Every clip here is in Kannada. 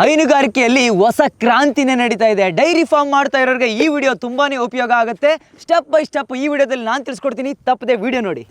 ಹೈನುಗಾರಿಕೆಯಲ್ಲಿ ಹೊಸ ಕ್ರಾಂತಿನೇ ನಡೀತಾ ಇದೆ. ಡೈರಿ ಫಾರ್ಮ್ ಮಾಡ್ತಾ ಇರೋರಿಗೆ ಈ ವಿಡಿಯೋ ತುಂಬಾನೇ ಉಪಯೋಗ ಆಗುತ್ತೆ. ಸ್ಟೆಪ್ ಬೈ ಸ್ಟೆಪ್ ಈ ವಿಡಿಯೋದಲ್ಲಿ ನಾನು ತಿಳಿಸ್ಕೊಡ್ತೀನಿ. ತಪ್ಪದೆ ವಿಡಿಯೋ ನೋಡಿ.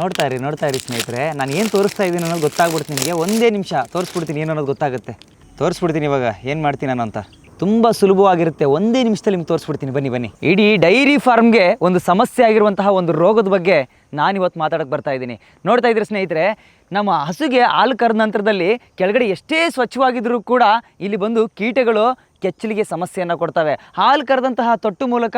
ನೋಡ್ತಾ ಇರಿ ನೋಡ್ತಾ ಇರಿ ಸ್ನೇಹಿತರೆ. ನಾನು ಏನು ತೋರಿಸ್ತಾ ಇದ್ದೀನಿ ಅನ್ನೋದು ಗೊತ್ತಾಗ್ಬಿಡ್ತೀನಿ ನಿಮಗೆ. ಒಂದೇ ನಿಮಿಷ ತೋರಿಸ್ಬಿಡ್ತೀನಿ ಏನು ಅನ್ನೋದು ಗೊತ್ತಾಗುತ್ತೆ. ತೋರಿಸ್ಬಿಡ್ತೀನಿ ಇವಾಗ. ಏನು ಮಾಡ್ತೀನಿ ನಾನು ಅಂತ. ತುಂಬ ಸುಲಭವಾಗಿರುತ್ತೆ. ಒಂದೇ ನಿಮಿಷದಲ್ಲಿ ನಿಮ್ಗೆ ತೋರಿಸ್ಬಿಡ್ತೀನಿ. ಬನ್ನಿ ಬನ್ನಿ. ಇಡೀ ಡೈರಿ ಫಾರ್ಮ್ಗೆ ಒಂದು ಸಮಸ್ಯೆ ಆಗಿರುವಂತಹ ಒಂದು ರೋಗದ ಬಗ್ಗೆ ನಾನಿವತ್ತು ಮಾತಾಡೋಕ್ಕೆ ಬರ್ತಾ ಇದ್ದೀನಿ. ನೋಡ್ತಾ ಇದ್ರೆ ಸ್ನೇಹಿತರೆ, ನಮ್ಮ ಹಸುಗೆ ಹಾಲು ಕರೆದ ನಂತರದಲ್ಲಿ ಕೆಳಗಡೆ ಎಷ್ಟೇ ಸ್ವಚ್ಛವಾಗಿದ್ದರೂ ಕೂಡ ಇಲ್ಲಿ ಬಂದು ಕೀಟಗಳು ಕೆಚ್ಚಲಿಗೆ ಸಮಸ್ಯೆಯನ್ನು ಕೊಡ್ತವೆ. ಹಾಲು ಕರೆದಂತಹ ತೊಟ್ಟು ಮೂಲಕ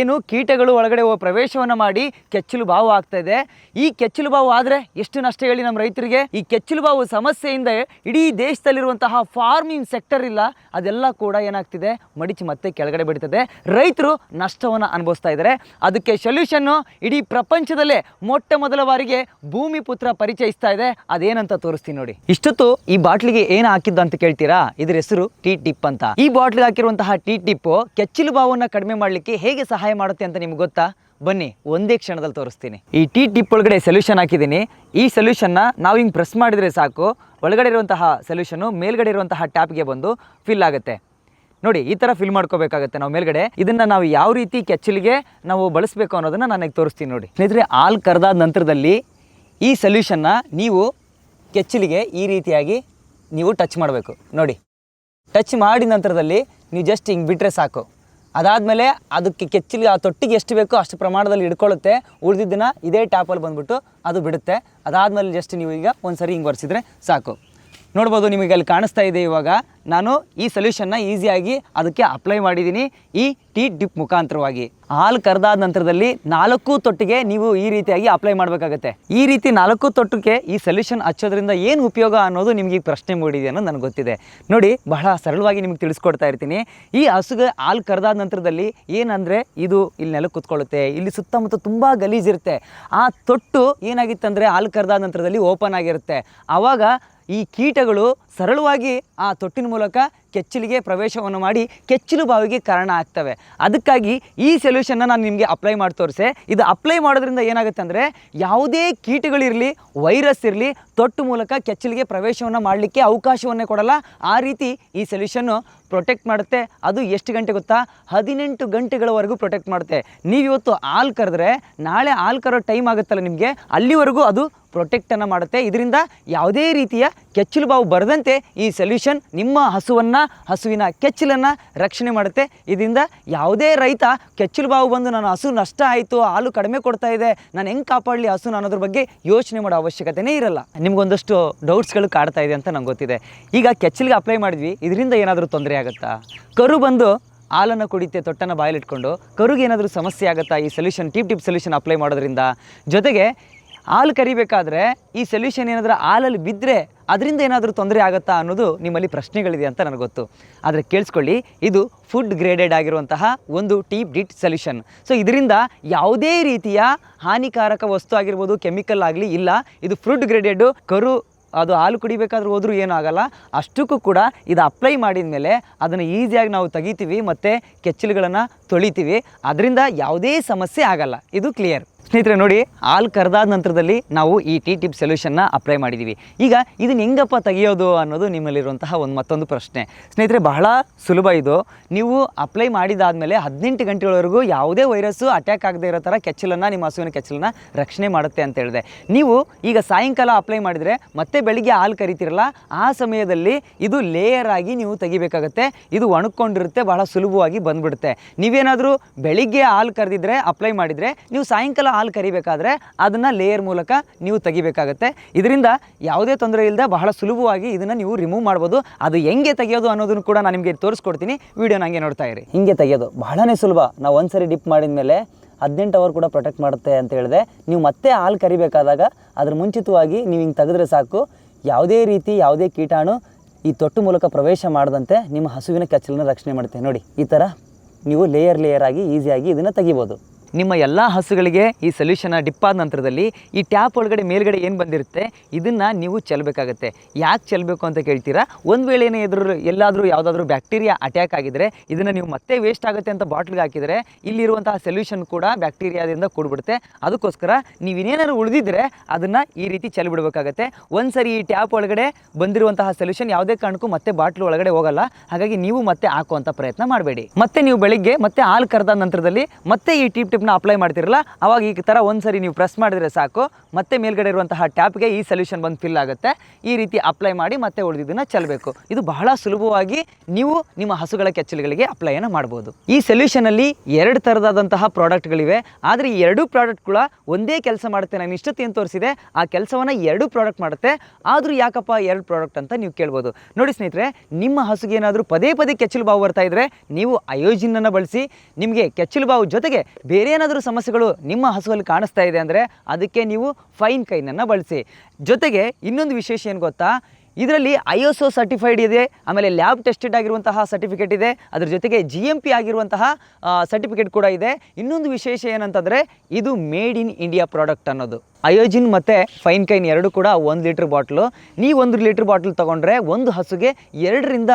ಏನು ಕೀಟಗಳು ಒಳಗಡೆ ಪ್ರವೇಶವನ್ನು ಮಾಡಿ ಕೆಚ್ಚಲು ಬಾವು ಆಗ್ತಾ ಇದೆ. ಈ ಕೆಚ್ಚಲು ಬಾವು ಆದರೆ ಎಷ್ಟು ನಷ್ಟ ಹೇಳಿ ನಮ್ಮ ರೈತರಿಗೆ? ಈ ಕೆಚ್ಚಲು ಬಾವು ಸಮಸ್ಯೆಯಿಂದ ಇಡೀ ದೇಶದಲ್ಲಿರುವಂತಹ ಫಾರ್ಮಿಂಗ್ ಸೆಕ್ಟರ್ ಇಲ್ಲ, ಅದೆಲ್ಲ ಕೂಡ ಏನಾಗ್ತಿದೆ? ಮಡಿಚಿ ಮತ್ತೆ ಕೆಳಗಡೆ ಬಿಡ್ತದೆ ರೈತರು ನಷ್ಟವನ್ನು ಅನುಭವಿಸ್ತಾ ಇದ್ದಾರೆ ಅದಕ್ಕೆ ಸೊಲ್ಯೂಷನ್ನು ಇಡೀ ಪ್ರಪಂಚದಲ್ಲೇ ಮೊಟ್ಟ ಮೊದಲ ಬಾರಿಗೆ ಭೂಮಿ ಪುತ್ರ ಪರಿಚಯಿಸ್ತಾ ಇದೆ. ಅದೇನಂತ ತೋರಿಸ್ತೀನಿ ನೋಡಿ. ಇಷ್ಟೊತ್ತು ಈ ಬಾಟ್ಲಿಗೆ ಏನು ಹಾಕಿದ್ದು ಅಂತ ಕೇಳ್ತೀರಾ? ಇದ್ರ ಹೆಸರು ಟಿ ಟಿಪ್ ಅಂತ. ಈ ಬಾಟ್ಲಿಗೆ ಹಾಕಿರುವಂತಹ ಟೀ ಟಿಪ್ಪು ಕೆಚ್ಚಿಲು ಬಾವನ್ನ ಕಡಿಮೆ ಮಾಡಲಿಕ್ಕೆ ಹೇಗೆ ಸಹಾಯ ಮಾಡುತ್ತೆ ಅಂತ ನಿಮ್ಗೆ ಗೊತ್ತಾ? ಬನ್ನಿ, ಒಂದೇ ಕ್ಷಣದಲ್ಲಿ ತೋರಿಸ್ತೀನಿ. ಈ ಟಿ ಟಿಪ್ ಒಳಗಡೆ ಸೊಲ್ಯೂಷನ್ ಹಾಕಿದ್ದೀನಿ. ಈ ಸೊಲ್ಯೂಷನ್ನ ನಾವು ಹಿಂಗೆ ಪ್ರೆಸ್ ಮಾಡಿದರೆ ಸಾಕು. ಒಳಗಡೆ ಇರುವಂತಹ ಸೊಲ್ಯೂಷನು ಮೇಲ್ಗಡೆ ಇರುವಂತಹ ಟ್ಯಾಪ್ಗೆ ಬಂದು ಫಿಲ್ ಆಗುತ್ತೆ. ನೋಡಿ, ಈ ಥರ ಫಿಲ್ ಮಾಡ್ಕೋಬೇಕಾಗುತ್ತೆ ನಾವು ಮೇಲ್ಗಡೆ. ಇದನ್ನು ನಾವು ಯಾವ ರೀತಿ ಕೆಚ್ಚಲಿಗೆ ನಾವು ಬಳಸಬೇಕು ಅನ್ನೋದನ್ನು ನನಗೆ ತೋರಿಸ್ತೀನಿ ನೋಡಿ. ಸ್ನೇಹಿತರೆ, ಹಾಲು ಕರೆದಾದ ನಂತರದಲ್ಲಿ ಈ ಸೊಲ್ಯೂಷನ್ನ ನೀವು ಕೆಚ್ಚಲಿಗೆ ಈ ರೀತಿಯಾಗಿ ನೀವು ಟಚ್ ಮಾಡಬೇಕು. ನೋಡಿ ಟಚ್ ಮಾಡಿದ ನಂತರದಲ್ಲಿ ನೀವು ಜಸ್ಟ್ ಹಿಂಗೆ ಬಿಟ್ಟರೆ ಸಾಕು. ಅದಾದಮೇಲೆ ಅದಕ್ಕೆ ಕೆಚ್ಚಲಿ ಆ ತೊಟ್ಟಿಗೆ ಎಷ್ಟು ಬೇಕೋ ಅಷ್ಟು ಪ್ರಮಾಣದಲ್ಲಿ ಹಿಡ್ಕೊಳ್ಳುತ್ತೆ. ಉಳಿದಿದ್ದನ್ನ ಇದೇ ಟ್ಯಾಪಲ್ಲಿ ಬಂದುಬಿಟ್ಟು ಅದು ಬಿಡುತ್ತೆ. ಅದಾದಮೇಲೆ ಜಸ್ಟ್ ನೀವು ಈಗ ಒಂದು ಸರಿ ಹಿಂಗೆ ಒರೆಸಿದ್ರೆ ಸಾಕು. ನೋಡ್ಬೋದು ನಿಮಗೆ ಅಲ್ಲಿ ಕಾಣಿಸ್ತಾ ಇದೆ ಇವಾಗ. ನಾನು ಈ ಸೊಲ್ಯೂಷನ್ನ ಈಸಿಯಾಗಿ ಅದಕ್ಕೆ ಅಪ್ಲೈ ಮಾಡಿದ್ದೀನಿ ಈ ಟೀ ಡಿಪ್ ಮುಖಾಂತರವಾಗಿ. ಹಾಲು ಕರೆದಾದ ನಂತರದಲ್ಲಿ ನಾಲ್ಕು ತೊಟ್ಟಿಗೆ ನೀವು ಈ ರೀತಿಯಾಗಿ ಅಪ್ಲೈ ಮಾಡಬೇಕಾಗತ್ತೆ. ಈ ರೀತಿ ನಾಲ್ಕು ತೊಟ್ಟಿಗೆ ಈ ಸೊಲ್ಯೂಷನ್ ಹಚ್ಚೋದ್ರಿಂದ ಏನು ಉಪಯೋಗ ಅನ್ನೋದು ನಿಮಗೆ ಪ್ರಶ್ನೆ ಮೂಡಿದೆ ಅನ್ನೋದು ನನಗೆ ಗೊತ್ತಿದೆ. ನೋಡಿ, ಬಹಳ ಸರಳವಾಗಿ ನಿಮಗೆ ತಿಳಿಸ್ಕೊಡ್ತಾ ಇರ್ತೀನಿ. ಈ ಹಸುಗೆ ಹಾಲು ಕರೆದಾದ ನಂತರದಲ್ಲಿ ಏನಂದರೆ ಇದು ಇಲ್ಲಿ ನೆಲ ಕುತ್ಕೊಳ್ಳುತ್ತೆ, ಇಲ್ಲಿ ಸುತ್ತಮುತ್ತ ತುಂಬ ಗಲೀಜಿರುತ್ತೆ. ಆ ತೊಟ್ಟು ಏನಾಗಿತ್ತಂದರೆ ಹಾಲು ಕರೆದಾದ ನಂತರದಲ್ಲಿ ಓಪನ್ ಆಗಿರುತ್ತೆ. ಆವಾಗ ಈ ಕೀಟಗಳು ಸರಳವಾಗಿ ಆ ತೊಟ್ಟಿನ ಮೂಲಕ ಕೆಚ್ಚಲಿಗೆ ಪ್ರವೇಶವನ್ನು ಮಾಡಿ ಕೆಚ್ಚಲು ಬಾವಿಗೆ ಕಾರಣ ಆಗ್ತವೆ. ಅದಕ್ಕಾಗಿ ಈ ಸೊಲ್ಯೂಷನ್ನ ನಾನು ನಿಮಗೆ ಅಪ್ಲೈ ಮಾಡಿ ತೋರಿಸೆ. ಇದು ಅಪ್ಲೈ ಮಾಡೋದ್ರಿಂದ ಏನಾಗುತ್ತೆ ಅಂದರೆ ಯಾವುದೇ ಕೀಟಗಳಿರಲಿ ವೈರಸ್ ಇರಲಿ, ತೊಟ್ಟು ಮೂಲಕ ಕೆಚ್ಚಲಿಗೆ ಪ್ರವೇಶವನ್ನು ಮಾಡಲಿಕ್ಕೆ ಅವಕಾಶವನ್ನೇ ಕೊಡಲ್ಲ. ಆ ರೀತಿ ಈ ಸೊಲ್ಯೂಷನ್ನು ಪ್ರೊಟೆಕ್ಟ್ ಮಾಡುತ್ತೆ. ಅದು ಎಷ್ಟು ಗಂಟೆ ಗೊತ್ತಾ? ಹದಿನೆಂಟು ಗಂಟೆಗಳವರೆಗೂ ಪ್ರೊಟೆಕ್ಟ್ ಮಾಡುತ್ತೆ. ನೀವಿವತ್ತು ಹಾಲು ಕರೆದ್ರೆ ನಾಳೆ ಹಾಲು ಕರೋ ಟೈಮ್ ಆಗುತ್ತಲ್ಲ ನಿಮಗೆ. ಅಲ್ಲಿವರೆಗೂ ಅದು ಪ್ರೊಟೆಕ್ಟನ್ನು ಮಾಡುತ್ತೆ. ಇದರಿಂದ ಯಾವುದೇ ರೀತಿಯ ಕೆಚ್ಚಲು ಬಾವು ಬರದಂತೆ ಈ ಸೊಲ್ಯೂಷನ್ ನಿಮ್ಮ ಹಸುವನ್ನು, ಹಸುವಿನ ಕೆಚ್ಚಲನ್ನು ರಕ್ಷಣೆ ಮಾಡುತ್ತೆ. ಇದರಿಂದ ಯಾವುದೇ ರೈತ ಕೆಚ್ಚಲು ಬಾವು ಬಂದು ನನ್ನ ಹಸು ನಷ್ಟ ಆಯಿತು, ಹಾಲು ಕಡಿಮೆ ಕೊಡ್ತಾ ಇದೆ, ನಾನು ಹೆಂಗೆ ಕಾಪಾಡಲಿ ಹಸು ಅನ್ನೋದ್ರ ಬಗ್ಗೆ ಯೋಚನೆ ಮಾಡೋ ಅವಶ್ಯಕತೆನೇ ಇರಲ್ಲ. ನಿಮಗೊಂದಷ್ಟು ಡೌಟ್ಸ್ಗಳು ಕಾಡ್ತಾ ಇದೆ ಅಂತ ನಂಗೆ ಗೊತ್ತಿದೆ. ಈಗ ಕೆಚ್ಚಲಿಗೆ ಅಪ್ಲೈ ಮಾಡಿದ್ವಿ, ಇದರಿಂದ ಏನಾದರೂ ತೊಂದರೆ ಆಗುತ್ತಾ? ಕರು ಬಂದು ಹಾಲನ್ನು ಕುಡಿತೆ, ತೊಟ್ಟನ್ನು ಬಾಯಲ್ಲಿಟ್ಕೊಂಡು, ಕರುಗೆ ಏನಾದರೂ ಸಮಸ್ಯೆ ಆಗುತ್ತಾ ಈ solution tip tip solution apply ಮಾಡೋದ್ರಿಂದ? ಜೊತೆಗೆ ಹಾಲು ಕರಿಬೇಕಾದ್ರೆ ಈ ಸೊಲ್ಯೂಷನ್ ಏನಾದರೂ ಹಾಲಲ್ಲಿ ಬಿದ್ದರೆ ಅದರಿಂದ ಏನಾದರೂ ತೊಂದರೆ ಆಗುತ್ತಾ ಅನ್ನೋದು ನಿಮ್ಮಲ್ಲಿ ಪ್ರಶ್ನೆಗಳಿದೆ ಅಂತ ನನಗೆ ಗೊತ್ತು. ಆದರೆ ಕೇಳಿಸ್ಕೊಳ್ಳಿ, ಇದು ಫುಡ್ ಗ್ರೇಡೆಡ್ ಆಗಿರುವಂತಹ ಒಂದು ಟೀಪ್ ಡಿಟ್ ಸೊಲ್ಯೂಷನ್ ಸೊ ಇದರಿಂದ ಯಾವುದೇ ರೀತಿಯ ಹಾನಿಕಾರಕ ವಸ್ತು ಆಗಿರ್ಬೋದು ಕೆಮಿಕಲ್ ಆಗಲಿ ಇಲ್ಲ, ಇದು ಫುಡ್ ಗ್ರೇಡೆಡ್ ಕರು, ಅದು ಹಾಲು ಕುಡಿಬೇಕಾದ್ರೂ ಹೋದರೂ ಏನೂ ಆಗಲ್ಲ. ಅಷ್ಟಕ್ಕೂ ಕೂಡ ಇದು ಅಪ್ಲೈ ಮಾಡಿದ ಮೇಲೆ ಅದನ್ನು ಈಸಿಯಾಗಿ ನಾವು ತೆಗಿತೀವಿ ಮತ್ತು ಕೆಚ್ಚಲುಗಳನ್ನು ತೊಳಿತೀವಿ. ಅದರಿಂದ ಯಾವುದೇ ಸಮಸ್ಯೆ ಆಗಲ್ಲ. ಇದು ಕ್ಲಿಯರ್ ಸ್ನೇಹಿತರೆ, ನೋಡಿ, ಹಾಲು ಕರೆದಾದ ನಂತರದಲ್ಲಿ ನಾವು ಈ ಟಿ ಟಿಪ್ ಸೊಲ್ಯೂಷನ್ನ ಅಪ್ಲೈ ಮಾಡಿದ್ದೀವಿ ಈಗ ಇದನ್ನು ಹೆಂಗಪ್ಪ ತೆಗೆಯೋದು ಅನ್ನೋದು ನಿಮ್ಮಲ್ಲಿರುವಂತಹ ಒಂದು ಮತ್ತೊಂದು ಪ್ರಶ್ನೆ. ಸ್ನೇಹಿತರೆ, ಬಹಳ ಸುಲಭ ಇದು. ನೀವು ಅಪ್ಲೈ ಮಾಡಿದಾದಮೇಲೆ ಹದಿನೆಂಟು ಗಂಟೆಗಳವರೆಗೂ ಯಾವುದೇ ವೈರಸ್ಸು ಅಟ್ಯಾಕ್ ಆಗದೆ ಇರೋ ಥರ ಕೆಚ್ಚಲನ್ನು, ನಿಮ್ಮ ಹಸುವಿನ ಕೆಚ್ಚಲನ್ನು ರಕ್ಷಣೆ ಮಾಡುತ್ತೆ ಅಂತ ಹೇಳಿದೆ. ನೀವು ಈಗ ಸಾಯಂಕಾಲ ಅಪ್ಲೈ ಮಾಡಿದರೆ ಮತ್ತೆ ಬೆಳಿಗ್ಗೆ ಹಾಲು ಕರಿತೀರಲ್ಲ, ಆ ಸಮಯದಲ್ಲಿ ಇದು ಲೇಯರ್ ಆಗಿ ನೀವು ತೆಗಿಬೇಕಾಗತ್ತೆ. ಇದು ಒಣಕೊಂಡಿರುತ್ತೆ ಬಹಳ ಸುಲಭವಾಗಿ ಬಂದ್ಬಿಡುತ್ತೆ. ನೀವೇನಾದರೂ ಬೆಳಿಗ್ಗೆ ಹಾಲು ಕರೆದಿದ್ರೆ, ಅಪ್ಲೈ ಮಾಡಿದರೆ, ನೀವು ಸಾಯಂಕಾಲ ಹಾಲು ಕರಿಬೇಕಾದ್ರೆ ಅದನ್ನು ಲೇಯರ್ ಮೂಲಕ ನೀವು ತೆಗಿಬೇಕಾಗತ್ತೆ. ಇದರಿಂದ ಯಾವುದೇ ತೊಂದರೆ ಇಲ್ಲದೆ ಬಹಳ ಸುಲಭವಾಗಿ ಇದನ್ನು ನೀವು ರಿಮೂವ್ ಮಾಡ್ಬೋದು. ಅದು ಹೆಂಗೆ ತೆಗೆಯೋದು ಅನ್ನೋದನ್ನು ಕೂಡ ನಾನು ನಿಮಗೆ ತೋರಿಸ್ಕೊಡ್ತೀನಿ. ವಿಡಿಯೋನ ಹಂಗೆ ನೋಡ್ತಾ ಇರಿ. ಹಿಂಗೆ ತೆಗೆಯೋದು ಬಹಳನೇ ಸುಲಭ. ನಾವು ಒಂದ್ಸರಿ ಡಿಪ್ ಮಾಡಿದ ಮೇಲೆ ಹದಿನೆಂಟು ಅವರ್ ಕೂಡ ಪ್ರೊಟೆಕ್ಟ್ ಮಾಡುತ್ತೆ ಅಂತ ಹೇಳಿದೆ. ನೀವು ಮತ್ತೆ ಹಾಲು ಕರಿಬೇಕಾದಾಗ ಅದ್ರ ಮುಂಚಿತವಾಗಿ ನೀವು ಹಿಂಗೆ ತೆಗೆದ್ರೆ ಸಾಕು. ಯಾವುದೇ ರೀತಿ ಯಾವುದೇ ಕೀಟಾಣು ಈ ತೊಟ್ಟು ಮೂಲಕ ಪ್ರವೇಶ ಮಾಡದಂತೆ ನಿಮ್ಮ ಹಸುವಿನ ಕೆಚ್ಚಲನ್ನು ರಕ್ಷಣೆ ಮಾಡುತ್ತೆ. ನೋಡಿ, ಈ ಥರ ನೀವು ಲೇಯರ್ ಲೇಯರ್ ಆಗಿ ಈಸಿಯಾಗಿ ಇದನ್ನು ತೆಗಿಬೋದು. ನಿಮ್ಮ ಎಲ್ಲ ಹಸುಗಳಿಗೆ ಈ ಸೊಲ್ಯೂಷನ್ ಡಿಪ್ ಆದ ನಂತರದಲ್ಲಿ ಈ ಟ್ಯಾಪ್ ಒಳಗಡೆ ಮೇಲ್ಗಡೆ ಏನು ಬಂದಿರುತ್ತೆ? ಇದನ್ನು ನೀವು ಚೆಲ್ಲಬೇಕಾಗತ್ತೆ ಯಾಕೆ ಚೆಲ್ಲಬೇಕು ಅಂತ ಕೇಳ್ತೀರಾ? ಒಂದು ವೇಳೆ ಏನೇ ಎದುರು ಎಲ್ಲಾದರೂ ಯಾವುದಾದ್ರೂ ಬ್ಯಾಕ್ಟೀರಿಯಾ ಅಟ್ಯಾಕ್ ಆಗಿದ್ರೆ ಇದನ್ನು ನೀವು ಮತ್ತೆ ವೇಸ್ಟ್ ಆಗುತ್ತೆ ಅಂತ ಬಾಟ್ಲಿಗೆ ಹಾಕಿದರೆ ಇಲ್ಲಿರುವಂತಹ ಸೊಲ್ಯೂಷನ್ ಕೂಡ ಬ್ಯಾಕ್ಟೀರಿಯಾದಿಂದ ಕೂಡ್ಬಿಡುತ್ತೆ. ಅದಕ್ಕೋಸ್ಕರ ನೀವು ಇನ್ನೇನಾದ್ರು ಉಳಿದಿದ್ರೆ ಅದನ್ನು ಈ ರೀತಿ ಚೆಲ್ಬಿಡ್ಬೇಕಾಗತ್ತೆ. ಒಂದ್ಸರಿ ಈ ಟ್ಯಾಪ್ ಒಳಗಡೆ ಬಂದಿರುವಂತಹ ಸೊಲ್ಯೂಷನ್ ಯಾವುದೇ ಕಾರಣಕ್ಕೂ ಮತ್ತೆ ಬಾಟ್ಲ್ ಒಳಗಡೆ ಹೋಗಲ್ಲ. ಹಾಗಾಗಿ ನೀವು ಮತ್ತೆ ಹಾಕುವಂಥ ಪ್ರಯತ್ನ ಮಾಡಬೇಡಿ. ಮತ್ತೆ ನೀವು ಬೆಳಿಗ್ಗೆ ಮತ್ತೆ ಹಾಲು ಕರೆದ ನಂತರದಲ್ಲಿ ಮತ್ತೆ ಈ ಟಿಪ್ ಟಿಪ್ ಟಿಪ್ನ ಅಪ್ಲೈ ಮಾಡ್ತಿರಲ್ಲ, ಅವಾಗ ಈ ಥರ ಒಂದ್ಸರಿ ನೀವು ಪ್ರೆಸ್ ಮಾಡಿದ್ರೆ ಸಾಕು. ಮತ್ತೆ ಮೇಲ್ಗಡೆ ಇರುವಂತಹ ಟ್ಯಾಪ್ಗೆ ಈ ಸೊಲ್ಯೂಷನ್ ಬಂದು ಫಿಲ್ ಆಗುತ್ತೆ. ಈ ರೀತಿ ಅಪ್ಲೈ ಮಾಡಿ ಮತ್ತೆ ಉಳಿದಿದ್ದನ್ನು ಚೆಲ್ಲಬೇಕು ಇದು ಬಹಳ ಸುಲಭವಾಗಿ ನೀವು ನಿಮ್ಮ ಹಸುಗಳ ಕೆಚ್ಚಲುಗಳಿಗೆ ಅಪ್ಲೈಯನ್ನು ಮಾಡ್ಬೋದು. ಈ ಸೊಲ್ಯೂಷನಲ್ಲಿ ಎರಡು ಥರದಾದಂತಹ ಪ್ರಾಡಕ್ಟ್ಗಳಿವೆ ಆದರೆ ಈ ಎರಡೂ ಪ್ರಾಡಕ್ಟ್ಗಳ ಒಂದೇ ಕೆಲಸ ಮಾಡುತ್ತೆ, ನಾನು ಇಷ್ಟೊತ್ತು ಏನು ತೋರಿಸಿದೆ, ಆ ಕೆಲಸವನ್ನು ಎರಡು ಪ್ರಾಡಕ್ಟ್ ಮಾಡುತ್ತೆ. ಆದರೂ ಯಾಕಪ್ಪ ಎರಡು ಪ್ರಾಡಕ್ಟ್ ಅಂತ ನೀವು ಕೇಳ್ಬೋದು. ನೋಡಿ ಸ್ನೇಹಿತರೆ, ನಿಮ್ಮ ಹಸುಗೆ ಏನಾದರೂ ಪದೇ ಪದೇ ಕೆಚ್ಚಲು ಬಾವು ಬರ್ತಾ ಇದ್ರೆ ನೀವು ಅಯೋಜಿನನ್ನು ಬಳಸಿ, ನಿಮಗೆ ಕೆಚ್ಚಲು ಬಾವು ಜೊತೆಗೆ ಬೇರೆ ಏನಾದರೂ ಸಮಸ್ಯೆಗಳು ನಿಮ್ಮ ಹಸುವಲ್ಲಿ ಕಾಣಿಸ್ತಾ ಇದೆ ಅಂದರೆ ಅದಕ್ಕೆ ನೀವು ಫೈನ್ ಕೈನನ್ನು ಬಳಸಿ. ಜೊತೆಗೆ ಇನ್ನೊಂದು ವಿಶೇಷ ಏನು ಗೊತ್ತಾ? ಇದರಲ್ಲಿ ಐ ಎಸ್ ಒ ಸರ್ಟಿಫೈಡ್ ಇದೆ, ಆಮೇಲೆ ಲ್ಯಾಬ್ ಟೆಸ್ಟೆಡ್ ಆಗಿರುವಂತಹ ಸರ್ಟಿಫಿಕೇಟ್ ಇದೆ, ಅದರ ಜೊತೆಗೆ ಜಿ ಎಂ ಪಿ ಆಗಿರುವಂತಹ ಸರ್ಟಿಫಿಕೇಟ್ ಕೂಡ ಇದೆ. ಇನ್ನೊಂದು ವಿಶೇಷ ಏನಂತಂದರೆ, ಇದು ಮೇಡ್ ಇನ್ ಇಂಡಿಯಾ ಪ್ರಾಡಕ್ಟ್ ಅನ್ನೋದು. ಅಯೋಜಿನ್ ಮತ್ತು ಫೈನ್ ಕೈನ್ ಎರಡು ಕೂಡ ಒಂದು ಲೀಟ್ರ್ ಬಾಟ್ಲು. ನೀವು ಒಂದು ಲೀಟ್ರ್ ಬಾಟ್ಲ್ ತೊಗೊಂಡ್ರೆ ಒಂದು ಹಸುಗೆ ಎರಡರಿಂದ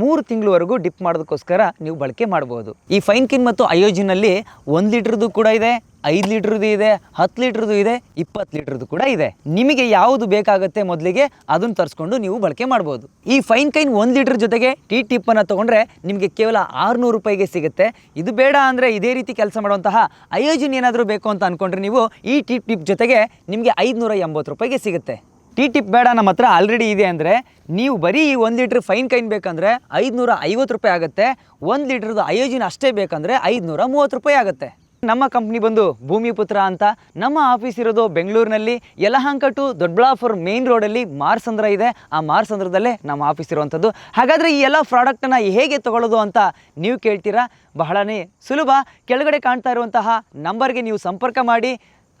ಮೂರು ತಿಂಗಳವರೆಗೂ ಡಿಪ್ ಮಾಡೋದಕ್ಕೋಸ್ಕರ ನೀವು ಬಳಕೆ ಮಾಡ್ಬೋದು. ಈ ಫೈನ್ ಕೈನ್ ಮತ್ತು ಅಯೋಜಿನಲ್ಲಿ ಒಂದು ಲೀಟ್ರದ್ದು ಕೂಡ ಇದೆ ಐದು ಲೀಟ್ರದ್ದು ಇದೆ, ಹತ್ತು ಲೀಟ್ರದ್ದು ಇದೆ, ಇಪ್ಪತ್ತು ಲೀಟ್ರದ್ದು ಕೂಡ ಇದೆ. ನಿಮಗೆ ಯಾವುದು ಬೇಕಾಗುತ್ತೆ ಮೊದಲಿಗೆ ಅದನ್ನು ತರಿಸ್ಕೊಂಡು ನೀವು ಬಳಕೆ ಮಾಡ್ಬೋದು. ಈ ಫೈನ್ ಕೈನ್ ಒಂದು ಲೀಟ್ರ್ ಜೊತೆಗೆ ಟೀ ಟಿಪ್ಪನ್ನು ತೊಗೊಂಡ್ರೆ ನಿಮಗೆ ಕೇವಲ ಆರುನೂರು ರೂಪಾಯಿಗೆ ಸಿಗುತ್ತೆ. ಇದು ಬೇಡ ಅಂದರೆ ಇದೇ ರೀತಿ ಕೆಲಸ ಮಾಡುವಂತಹ ಆಯೋಜನೆ ಏನಾದರೂ ಬೇಕು ಅಂತ ಅಂದ್ಕೊಂಡ್ರೆ ನೀವು ಈ ಟೀ ಟಿಪ್ ಜೊತೆಗೆ ನಿಮಗೆ ಐದುನೂರ ಎಂಬತ್ತು ರೂಪಾಯಿಗೆ ಸಿಗುತ್ತೆ. ಟೀ ಟಿಪ್ ಬೇಡ ನಮ್ಮ ಹತ್ರ ಆಲ್ರೆಡಿ ಇದೆ ಅಂದರೆ ನೀವು ಬರೀ ಈ ಒಂದು ಲೀಟ್ರ್ ಫೈನ್ ಕೈನ್ ಬೇಕಂದರೆ ಐದುನೂರ ಐವತ್ತು ರೂಪಾಯಿ ಆಗುತ್ತೆ. ಒಂದು ಲೀಟ್ರದ್ದು ಅಯೋಜಿನ ಅಷ್ಟೇ ಬೇಕಂದರೆ ಐದುನೂರ ಮೂವತ್ತು ರೂಪಾಯಿ ಆಗುತ್ತೆ. ನಮ್ಮ ಕಂಪ್ನಿ ಬಂದು ಭೂಮಿಪುತ್ರ ಅಂತ ನಮ್ಮ ಆಫೀಸ್ ಇರೋದು ಬೆಂಗಳೂರಿನಲ್ಲಿ ಯಲಹಂಕ ಟು ದೊಡ್ಡಬಳ್ಳಾಪುರ ಮೇನ್ ರೋಡಲ್ಲಿ ಮಾರ್ಸಂದ್ರ ಇದೆ. ಆ ಮಾರ್ಸಂದ್ರದಲ್ಲೇ ನಮ್ಮ ಆಫೀಸ್ ಇರುವಂಥದ್ದು. ಹಾಗಾದರೆ ಈ ಎಲ್ಲ ಪ್ರಾಡಕ್ಟನ್ನು ಹೇಗೆ ತಗೊಳ್ಳೋದು ಅಂತ ನೀವು ಕೇಳ್ತೀರಾ? ಬಹಳನೇ ಸುಲಭ. ಕೆಳಗಡೆ ಕಾಣ್ತಾ ಇರುವಂತಹ ನಂಬರ್ಗೆ ನೀವು ಸಂಪರ್ಕ ಮಾಡಿ.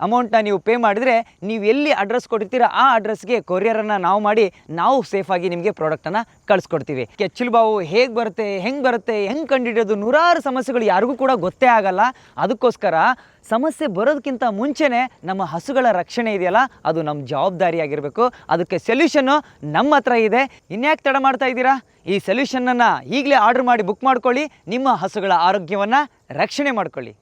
ಅಮೌಂಟ್ನ ನೀವು ಪೇ ಮಾಡಿದರೆ ನೀವು ಎಲ್ಲಿ ಅಡ್ರೆಸ್ ಕೊಟ್ಟಿರ್ತೀರ ಆ ಅಡ್ರೆಸ್ಗೆ ಕೊರಿಯರನ್ನು ನಾವು ಮಾಡಿ ನಾವು ಸೇಫಾಗಿ ನಿಮಗೆ ಪ್ರಾಡಕ್ಟನ್ನು ಕಳಿಸ್ಕೊಡ್ತೀವಿ. ಬಾವು ಹೇಗೆ ಬರುತ್ತೆ, ಹೆಂಗೆ ಬರುತ್ತೆ, ಹೆಂಗೆ ಕಂಡುಹಿಡಿಯೋದು ನೂರಾರು ಸಮಸ್ಯೆಗಳು ಯಾರಿಗೂ ಕೂಡ ಗೊತ್ತೇ ಆಗಲ್ಲ. ಅದಕ್ಕೋಸ್ಕರ ಸಮಸ್ಯೆ ಬರೋದಕ್ಕಿಂತ ಮುಂಚೆನೇ ನಮ್ಮ ಹಸುಗಳ ರಕ್ಷಣೆ ಇದೆಯಲ್ಲ, ಅದು ನಮ್ಮ ಜವಾಬ್ದಾರಿಯಾಗಿರಬೇಕು. ಅದಕ್ಕೆ ಸೊಲ್ಯೂಷನ್ನು ನಮ್ಮ ಹತ್ರ ಇದೆ. ಇನ್ಯಾಕೆ ತಡ ಮಾಡ್ತಾ ಇದ್ದೀರಾ? ಈ ಸೊಲ್ಯೂಷನನ್ನು ಈಗಲೇ ಆರ್ಡರ್ ಮಾಡಿ ಬುಕ್ ಮಾಡ್ಕೊಳ್ಳಿ, ನಿಮ್ಮ ಹಸುಗಳ ಆರೋಗ್ಯವನ್ನು ರಕ್ಷಣೆ ಮಾಡ್ಕೊಳ್ಳಿ.